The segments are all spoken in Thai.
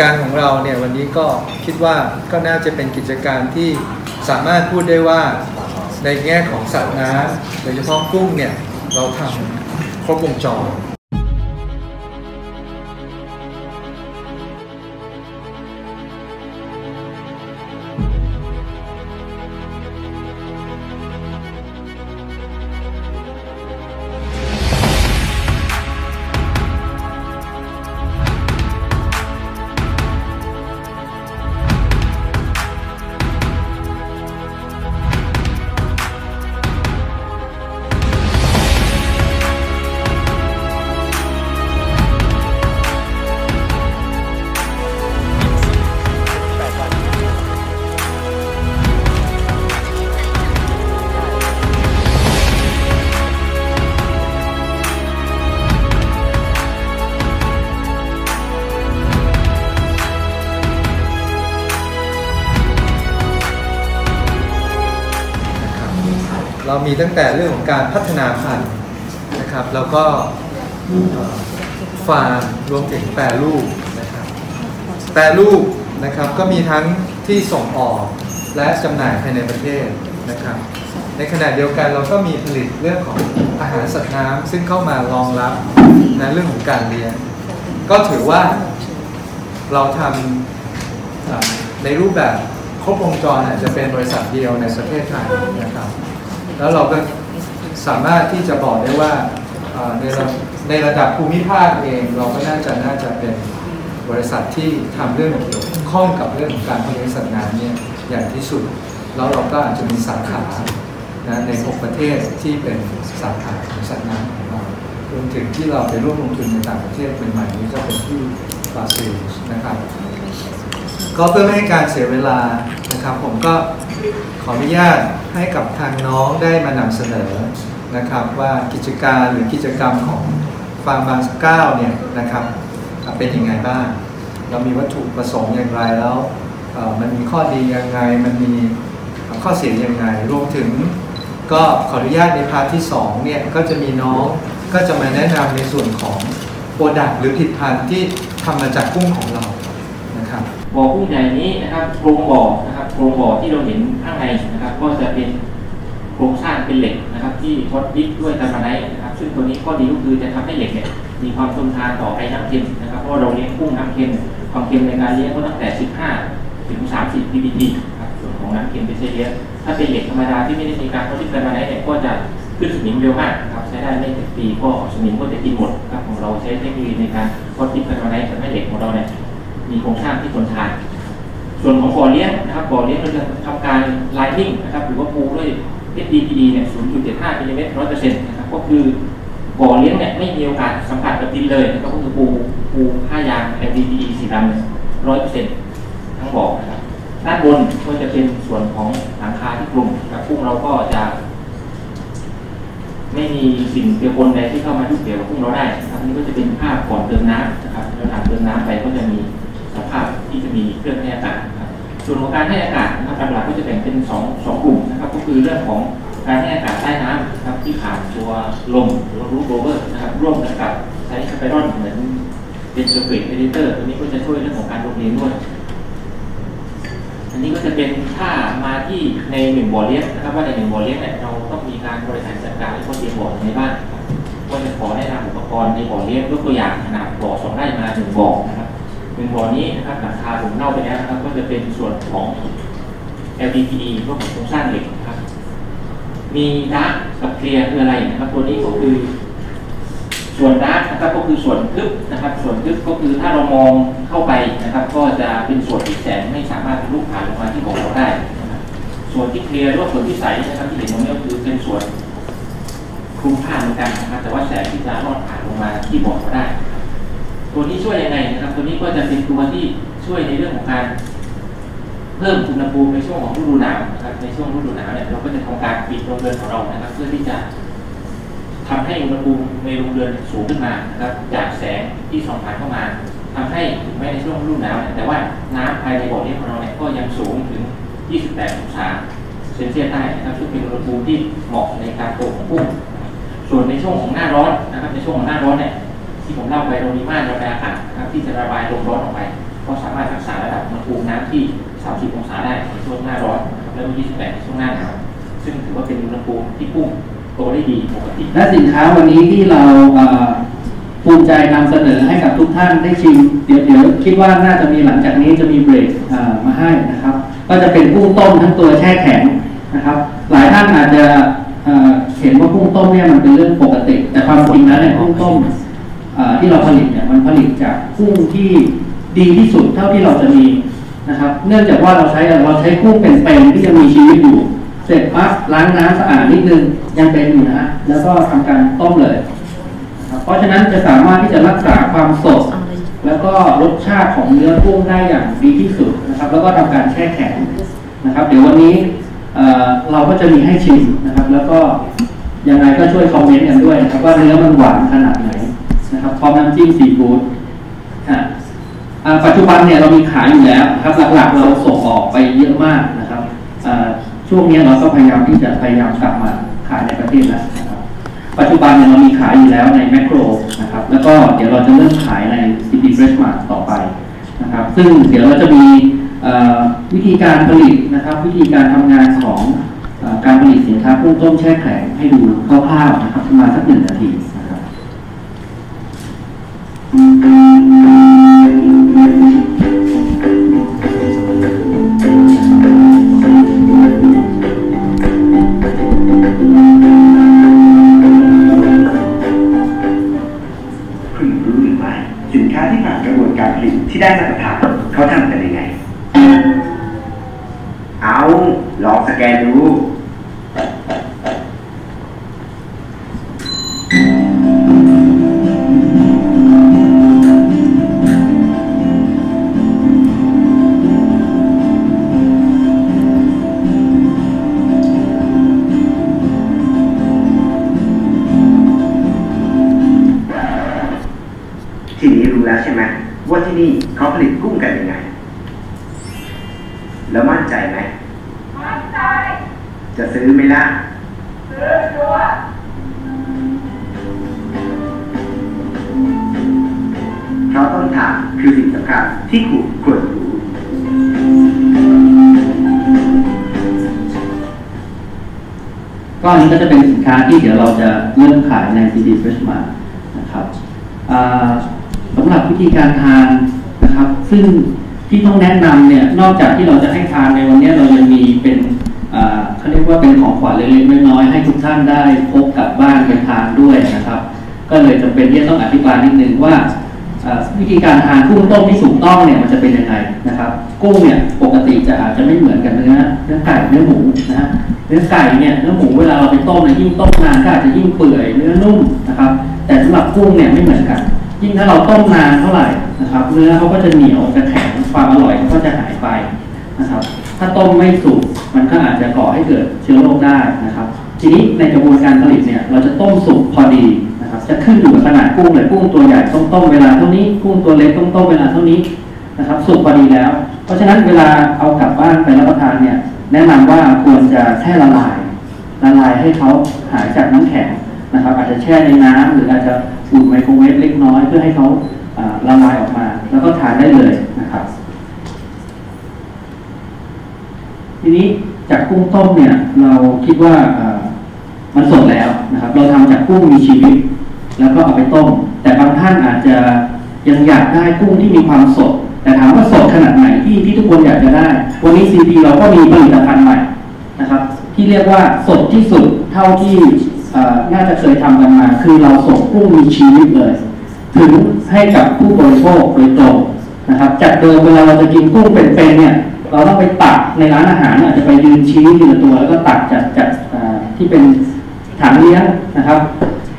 การของเราเนี่ยวันนี้ก็คิดว่าก็น่าจะเป็นกิจการที่สามารถพูดได้ว่าในแง่ของสัตว์น้ำโดยเฉพาะกุ้งเนี่ยเราทำครบวงจร เรามีตั้งแต่เรื่องของการพัฒนาพันธุ์นะครับ แล้วก็ฟาร์มรวมถึงแปรรูปนะครับแปรรูปนะครับก็มีทั้งที่ส่งออกและจำหน่ายภายในประเทศนะครับ ในขณะเดียวกันเราก็มีผลิตเรื่องของอาหารสัตว์น้ำซึ่งเข้ามารองรับในเรื่องของการเลี้ยงก็ถือว่าเราทำในรูปแบบครบวงจรอาจจะเป็นบริษัทเดียวในประเทศไทยนะครับ แล้วเราก็สามารถที่จะบอกได้ว่าในระในระดับภูมิภาคเอง เราก็น่าจะน่าจะเป็นบริษัทที่ทำเรื่องเกี่ยวข้องกับเรื่องของการผลิตสัตว์น้ำเนี่ยอย่างที่สุด แล้วเราก็อาจจะมีสาขานะใน 6 ประเทศที่เป็นสาขาของสัตว์น้ำของเรารวมถึงที่เราไปร่วมลงทุนในต่างประเทศเป็นใหม่นี้ก็เป็นที่บราซิลนะครับ ก็เพื่อไม่ให้การเสียเวลานะครับ ผมก็ ขออนุญาตให้กับทางน้องได้มานำเสนอนะครับว่ากิจการหรือกิจกรรมของฟาร์มบางสก้าเนี่ยนะครับเป็นยังไงบ้าง เรามีวัตถุประสงค์อย่างไรแล้วมันมีข้อดียังไง มันมีข้อเสียยังไง รวมถึงก็ขออนุญาตในพาร์ทที่2เนี่ยก็จะมีน้องก็จะมาแนะนำในส่วนของโปรดักต์หรือผลิตภัณฑ์ที่ทำมาจากกุ้งของเรานะครับบ่อกุ้งใหญ่นี้นะครับโครงบ่อนะครับ โครงบ่อที่เราเห็นข้างในนะครับ ก็จะเป็นโครงสร้างเป็นเหล็กนะครับ ที่ทดยึดด้วยกามาไนท์นะครับ ซึ่งตัวนี้ข้อดีก็คือจะทำให้เหล็กเนี่ยมีความทนทานต่อไอ้น้ำเค็มนะครับเพราะเราเลี้ยงกุ้งน้ำเค็มความเค็มในการเลี้ยงก็ตั้งแต่ 15 ถึง 30 ppb ครับส่วนของน้ำเค็มเป็นเฉลี่ยถ้าเป็นเหล็กธรรมดาที่ไม่ได้มีการทดยึดกามาไนท์เนี่ยก็จะขึ้นสนิมเร็วมากนะครับใช้ได้ไม่ถึงปีก็สนิมก็จะกินหมดครับของเราใช้เทคโนโลยีในการทดยึดกามาไนท์ทำให้เหล็กของเราเนี่ยมีโครงสร้างที่ทนทาน ส่วนของบ่อเลี้ยงนะครับบ่อเลี้ยงเราจะทำการไลนิ่งนะครับหรือว่าปูด้วย HDPE เนี่ย 0.75มิลลิเมตร100%นะครับก็คือบ่อเลี้ยงเนี่ยไม่มีโอกาสสัมผัสกับดินเลยนะครับก็คือปูปูผ้ายาง HDPE สีดำเนี่ย100%ทั้งบ่อนะครับด้านบนก็จะเป็นส่วนของหลังคาที่กลุ่มกับกุ้งเราก็จะ ไม่มีสิ่งเจือปนใดที่เข้ามายุ่งเกี่ยวกับกุ้งเราได้นะครับนี่ก็จะเป็นภาพก่อนเติมน้ำนะครับเราถังเติมน้ำไปก็จะมี สภาพที่จะมีเครื่องให้อากาศนะครับส่วนของการให้อากาศนะครับหลักๆก็จะแบ่งเป็นสองสองกลุ่มนะครับ ก็คือเรื่องของการให้อากาศใต้น้ำนะครับที่ผ่านตัวลมหรือรูปโรเวอร์นะครับร่วมกันกับใช้สไปรอนเหมือนเป็นสเปรดเอดิเตอร์ตัวนี้ก็จะช่วยเรื่องของการลมเรียนด้วยอันนี้ก็จะเป็นถ้ามาที่ในหนึ่งบ่อเลี้ยงนะครับว่าในหนึ่งบ่อเลี้ยงเนี่ยเราต้องมีการบริหารจัดการและก็เตรียมบ่อในบ้านก็จะขอแนะนำอุปกรณ์ในบ่อเลี้ยงยกตัวอย่างขนาดบ่อสองไร่มาหนึ่งบ่อนะครับ หนึ่งบ่อนี้นะครับหลังคาผมเล่าไปแล้วนะครับ ก็จะเป็นส่วนของ LDPE พวกของโครงสร้างเหล็กนะครับ มีดักกับเคลียร์คืออะไรนะครับตัวนี้ก็คือ ส่วนดักนะครับก็คือส่วนทึบนะครับ ส่วนทึบก็คือถ้าเรามองเข้าไปนะครับ ก็จะเป็นส่วนที่แสงไม่สามารถทะลุผ่านลงมาที่บ่อเราได้ ส่วนที่เคลียร์หรือว่าส่วนที่ใสนะครับที่เห็นตรงนี้ก็คือเป็นส่วนคลุมผ้าเหมือนกันนะครับแต่ว่าแสงที่จะรอดผ่านลงมาที่บอเราได้ ตัวนี้ช่วยยังไงนะครับ ตัวนี้ก็จะเป็นตัวที่ช่วยในเรื่องของการ เพิ่มอุณหภูมิในช่วงของฤดูหนาวนะครับ ในช่วงฤดูหนาวเนี่ยเราก็จะทำการปิดโรงเรือนของเรานะครับ เพื่อที่จะทำให้อุณหภูมิในโรงเรือนสูงขึ้นมานะครับ จากแสงที่ส่องผ่านเข้ามาทำให้ถึงแม้ในช่วงฤดูหนาวเนี่ยแต่ว่าน้ำภายในบ่อนี้ของเราเนี่ยก็ยังสูงถึง 28 องศาเซนเซียสได้นะครับซึ่งเป็นอุณหภูมิที่เหมาะในการโตของกุ้งส่วนในช่วงของหน้าร้อนนะครับ ในช่วงของหน้าร้อนเนี่ย ที่ผมเล่าไปเรามีม่านระบายอากาศนะครับที่จะระบายลมร้อนออกไป ก็สามารถปรับสารระดับน้ำคูน้ำที่ 30 องศาได้ในช่วงหน้าร้อนนะครับแล้วก็28ในช่วงหน้าหนาวซึ่งถือว่าเป็นอุณหภูมิที่กุ้งโตได้ดีปกติและสินค้าวันนี้ที่เราภูมิใจนำเสนอให้กับทุกท่านได้ชิม เดี๋ยวเดี๋ยวคิดว่าน่าจะมีหลังจากนี้จะมีเบรกมาให้นะครับ ก็จะเป็นกุ้งต้มทั้งตัวแช่แข็งนะครับ หลายท่านอาจจะเห็นว่ากุ้งต้มเนี่ยมันเป็นเรื่องปกติ แต่ความจริงแล้วเนี่ยกุ้งต้ม ที่เราผลิตเนี่ยมันผลิตจากกุ้งที่ดีที่สุดเท่าที่เราจะมีนะครับ เนื่องจากว่าเราใช้เราใช้กุ้งเป็นๆที่ยังมีชีวิตอยู่ เสร็จปั๊บล้างน้ำสะอาดนิดนึงยังเป็นอยู่นะแล้วก็ทำการต้มเลย เพราะฉะนั้นจะสามารถที่จะรักษาความสด แล้วก็รสชาติของเนื้อกุ้งได้อย่างดีที่สุดนะครับ แล้วก็ทำการแช่แข็งนะครับ เดี๋ยววันนี้เเราก็จะมีให้ชิมนะครับ แล้วก็ยังไงก็ช่วยคอมเมนต์กันด้วยนะครับว่าเนื้อมันหวานขนาดไหน พร้อมน้ำจิ้มซีฟู้ดอะปัจจุบันเนี่ยเรามีขายอยู่แล้วนะครับหลักๆเราส่งออกไปเยอะมากนะครับช่วงนี้เราก็พยายามที่จะพยายามกลับมาขายในประเทศแล้วนะครับปัจจุบันเนี่ยเรามีขายอยู่แล้วในแมคโครนะครับแล้วก็เดี๋ยวเราจะเริ่มขายใน City Fresh Mart ต่อไปนะครับซึ่งเดี๋ยวเราจะมีวิธีการผลิตนะครับ วิธีการทำงานของอการผลิตสินค้ากุ้งต้มแช่แข็งให้ดูคร่าวๆนะครับประมาณสักหนึ่งนาทีนะ คุณรู้หรือไม่สินค้าที่ผ่านกระบวนการผลิตที่ได้มาตรฐานเขาทำกันยังไง เอาลองสแกนดู แล้วใช่ไหมว่าที่นี่เขาผลิตกุ้งกันยังไง แล้วมั่นใจไหมมั่นใจ จะซื้อไหมล่ะ ซื้อชัวร์เพราะต้นทางคือสิ่งสำคัญที่คุณควรรู้ก็อันนี้ก็จะเป็นสินค้าที่เดี๋ยวเราจะเริ่มขายใน City Fresh Mart นะครับ อ่าสำหรับวิธีการทานนะครับ ซึ่งที่ต้องแนะนำเนี่ยนอกจากที่เราจะให้ทานในวันนี้เรายังมีเป็นเขาเรียกว่าเป็นของขวัญเล็กๆน้อยๆให้ทุกท่านได้พกกลับบ้านไปทานด้วยนะครับ ก็เลยจำเป็นที่ต้องอธิบายนิดนึงว่าวิธีการทานกุ้งต้มที่ถูกต้องเนี่ยมันจะเป็นยังไงนะครับกุ้งเนี่ยปกติจะอาจจะไม่เหมือนกับเนื้อเนื้อไก่เนื้อหมูนะฮะเนื้อไก่เนี่ยเนื้อหมูเวลาเราไปต้มเนี่ยยิ่งต้มนานก็อาจจะยิ่งเปื่อยเนื้อนุ่มนะครับ แต่สำหรับกุ้งเนี่ยไม่เหมือนกัน ยิ่งถ้าเราต้มนานเท่าไหร่นะครับ เนื้อเขาก็จะเหนียวจะแข็งความอร่อยก็จะหายไปนะครับ ถ้าต้มไม่สุกมันก็อาจจะก่อให้เกิดเชื้อโรคได้นะครับ ทีนี้ในกระบวนการผลิตเนี่ยเราจะต้มสุกพอดีนะครับ จะขึ้นอยู่กับขนาดกุ้งเลยกุ้งตัวใหญ่ต้องต้มเวลาเท่านี้กุ้งตัวเล็กต้องต้มเวลาเท่านี้นะครับสุกพอดีแล้ว เพราะฉะนั้นเวลาเอากลับบ้านไปรับประทานเนี่ยแนะนำว่าควรจะแช่ละลายละลายให้เขาหายจากน้ำแข็ง นะครับ อาจจะแช่ในน้ำหรืออาจจะอุ่นไมโครเวฟเล็กน้อยเพื่อให้เขาละลายออกมา แล้วก็ทานได้เลยนะครับ ทีนี้จากกุ้งต้มเนี่ยเราคิดว่ามันสดแล้วนะครับ เราทำจากกุ้งมีชีวิต แล้วก็เอาไปต้ม แต่บางท่านอาจจะยังอยากได้กุ้งที่มีความสด แต่ถามว่าสดขนาดไหนที่ที่ทุกคนอยากจะได้ วันนี้ CP เราก็มีผลิตภัณฑ์ใหม่นะครับ ที่เรียกว่าสดที่สุดเท่าที่น่าจะเคยทำกันมา คือเราส่งกุ้งมีชีวิตเลย ถึงให้กับผู้บริโภคโดยตรงนะครับจากเดิมเวลาเราจะกินกุ้งเป็นๆเนี่ย เราต้องไปตักในร้านอาหารอาจจะไปยืนชี้ทีละตัว แล้วก็ตักจากจากที่เป็นถังเลี้ยงนะครับ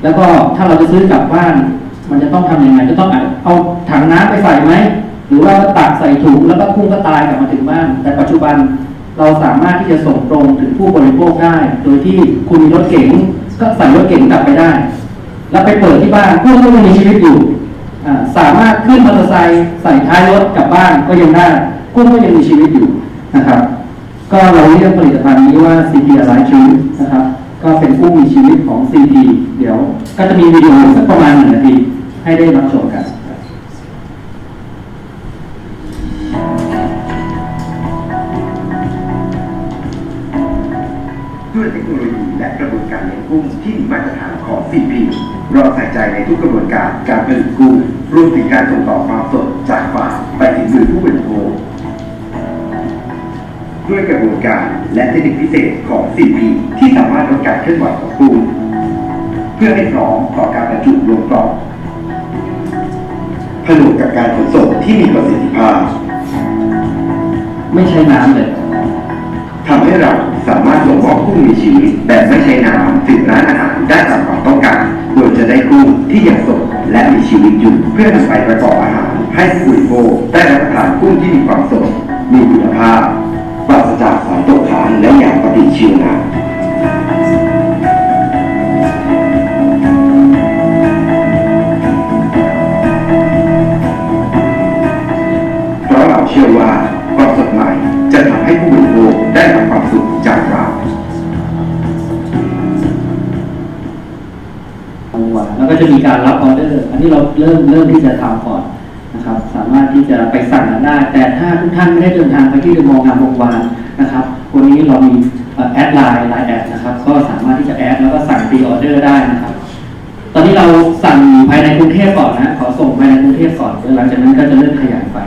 แล้วก็ถ้าเราจะซื้อกลับบ้าน มันจะต้องทำยังไงจะต้องเอาถังน้ำไปใส่ไหมหรือว่าตักใส่ถุงแล้วก็กุ้งก็ตายกลับมาถึงบ้าน แต่ปัจจุบัน เราสามารถที่จะส่งตรงถึงผู้บริโภคได้ โดยที่คุณมีรถเก๋งก็ใส่รถเก๋งกลับไปได้ แล้วไปเปิดที่บ้านกุ้งก็ยังมีชีวิตอยู่สามารถขึ้นมอเตอร์ไซค์ใส่ท้ายรถกลับบ้านก็ยังได้กุ้งก็ยังมีชีวิตอยู่นะครับ ก็เราเรียกผลิตภัณฑ์นี้ว่า CP Alive Shrimp นะครับ ก็เป็นกุ้งมีชีวิตของ CP เดี๋ยว ก็จะมีวิดีโอสักประมาณหนึ่งนาทีให้ได้รับชมกัน เราใส่ใจในทุกกระบวนการการผลิตกุ้รวมถึงการส่งต่อความสดจากฟาร์มไปถึงมือผู้บริโภคด้วยกระบวนการและเทคนิคพิเศษของ CP ที่สามารถลดการเคลื่อนไหวของกุ้เพื่อให้พร้อมต่อการบรรจุลงกล่องผนวกกับการขนส่งที่มีประสิทธิภาพ ไม่ใช้น้ำเลยทำให้เราสามารถส่งมอบกุ้มีชีวิตแบบไม่ใช้น้ำถึง ที่ยังสดและมีชีวิตอยู่เพื่อนำไปประกอบอาหาร ให้ผู้บริโภคได้รับประทานกุ้งที่มีความสด มีคุณภาพปราศจากสารตกค้างและยาปฏิชีวนะเพราะเราเชื่อว่าความสดใหม่จะทำให้ผู้บริโภคได้รับความสุขจากเรา ก็จะมีการรับออเดอร์ อันนี้เราเริ่มเริ่มที่จะทำก่อนนะครับ สามารถที่จะไปสั่งกันได้ แต่ถ้าทุกท่านไม่ได้เดินทางไปที่เดอมองงามวงวานนะครับ วันนี้เรามีแอดไลน์ไลน์แอดนะครับ ก็สามารถที่จะแอดแล้วก็สั่งพรีออเดอร์ได้นะครับ ตอนนี้เราสั่งภายในกรุงเทพก่อนนะ ขอส่งภายในกรุงเทพก่อนหลังจากนั้นก็จะเริ่มขยายไป